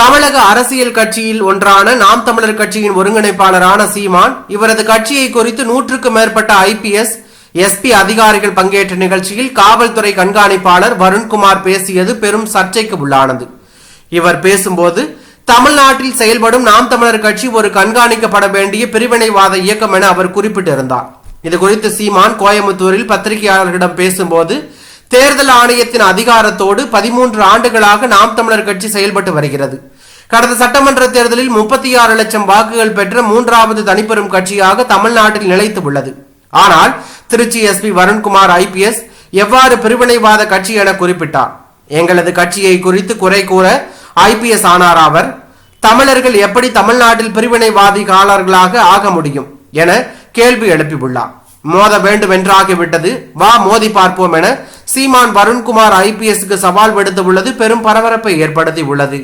தமிழக அரசியல் கட்சியில் ஒன்றான நாம் தமிழர் கட்சியின் ஒருங்கிணைப்பாளரான சீமான் இவரது கட்சியை குறித்து நூற்றுக்கும் மேற்பட்ட ஐபிஎஸ் எஸ்பி அதிகாரிகள் பங்கேற்ற நிகழ்ச்சியில் காவல்துறை கண்காணிப்பாளர் வருண்குமார் பேசியது பெரும் சர்ச்சைக்கு உள்ளானது. இவர் பேசும்போது தமிழ்நாட்டில் செயல்படும் நாம் தமிழர் கட்சி ஒரு கண்காணிக்கப்பட வேண்டிய பிரிவினைவாத இயக்கம் என அவர் குறிப்பிட்டிருந்தார். இது குறித்து சீமான் கோயம்புத்தூரில் பத்திரிகையாளர்களிடம் பேசும்போது தேர்தல் ஆணையத்தின் அதிகாரத்தோடு பதிமூன்று ஆண்டுகளாக நாம் தமிழர் கட்சி செயல்பட்டு வருகிறது. கடந்த சட்டமன்ற தேர்தலில் முப்பத்தி ஆறு லட்சம் வாக்குகள் பெற்ற மூன்றாவது தனிப்பெரும் கட்சியாக தமிழ்நாட்டில் நிலைத்து உள்ளது. ஆனால் திருச்சி எஸ்பி வருண்குமார் ஐபிஎஸ் எவ்வாறு பிரிவினைவாத கட்சி என குறிப்பிட்டார். எங்களது கட்சியை குறித்து குறை கூற ஐபிஎஸ் ஆனார் அவர் தமிழர்கள் எப்படி தமிழ்நாட்டில் பிரிவினைவாதிகாரர்களாக ஆக முடியும்? என கேள்வி எழுப்பியுள்ளார். மோத வேண்டும் என்றாகிவிட்டது வா மோதி பார்ப்போம் என சீமான் வருண்குமார் ஐபிஎஸ்க்கு சவால் விடுத்துள்ளது. பெரும் பரபரப்பை ஏற்படுத்தி உள்ளது